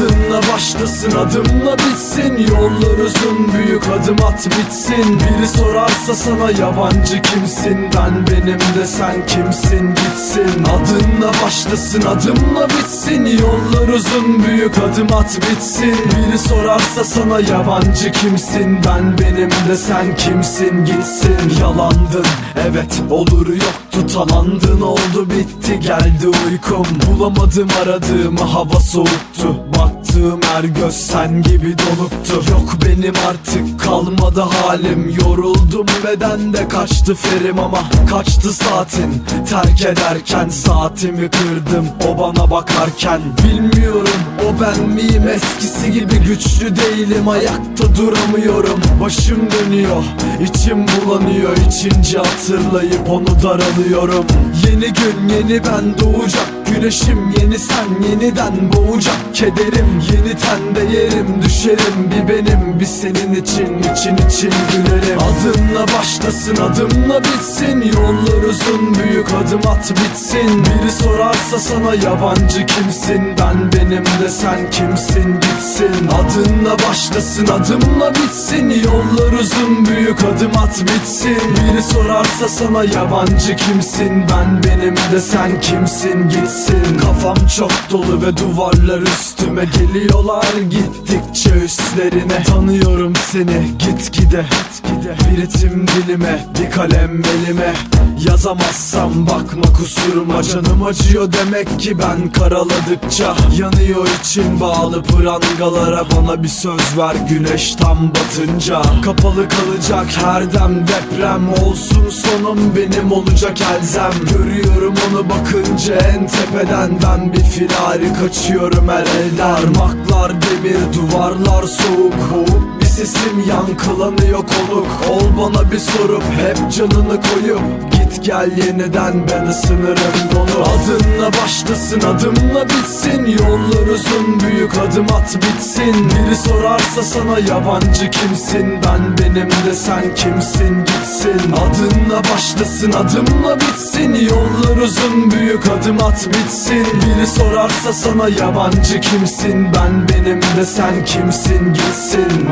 Adımla başlasın adımla bitsin. Yollar uzun büyük adım at bitsin. Biri sorarsa sana yabancı kimsin? Ben benim de sen kimsin? Gitsin. Adımla başlasın adımla bitsin. Yollar uzun büyük adım at bitsin. Biri sorarsa sana yabancı kimsin? Ben benim de sen kimsin? Gitsin. Yalandın evet olur yoktu. Talandın oldu bitti geldi uykum. Bulamadım aradığımı hava soğuktu Baktığım her göz sen gibi donuktu Yok benim artık kalmadı halim. Yoruldum bedende kaçtı ferim ama Kaçtı saatin. Terk ederken Saatimi kırdım o bana bakarken. Bilmiyorum o ben miyim? Eskisi gibi güçlü değilim. Ayakta duramıyorum. Başım dönüyor içim bulanıyor. İçince hatırlayıp onu daralıyorum. Yeni gün yeni ben doğacak Güneşim yeni sen yeniden boğacak Kederim. Yeni tende yerim düşerim. Bir benim bir senin için için için gülerim. Adımla başlasın adımla bitsin. Yollar uzun büyük adım at bitsin. Biri sorarsa sana yabancı kimsin? Ben benim de sen kimsin? Gitsin. Adınla başlasın adımla bitsin. Yollar uzun büyük adım at bitsin. Biri sorarsa sana yabancı kimsin? Ben benim de sen kimsin? Gitsin Kafam çok dolu ve duvarlar üstüme geliyorlar Gittikçe üstlerine. Tanıyorum seni gitgide Bir ritim dilime bir kalem elime Yazamazsam bakma kusuruma Canım acıyor demek ki ben karaladıkça. Yanıyor içim bağlı prangalara Bana bir söz ver güneş tam batınca. Kapalı kalacak her dem deprem Olsun sonum benim olacak elzem. Görüyorum onu bakınca en tepeden Ben bir firari kaçıyorum her elden. Parmaklar demir duvarlar soğuk Boğuk bir sesim yankılanıyor konuk. Ol bana bir sorup hep canını koyup. Git gel yeniden ben ısınırım donu. Adınla başlasın adımla bitsin. Yollar uzun büyük adım at bitsin. Biri sorarsa sana yabancı kimsin? Ben benim de sen kimsin? Gitsin. Adınla başlasın adımla bitsin. Yollar uzun büyük adım at bitsin. Biri sorarsa sana yabancı kimsin? Ben benim de sen kimsin? Gitsin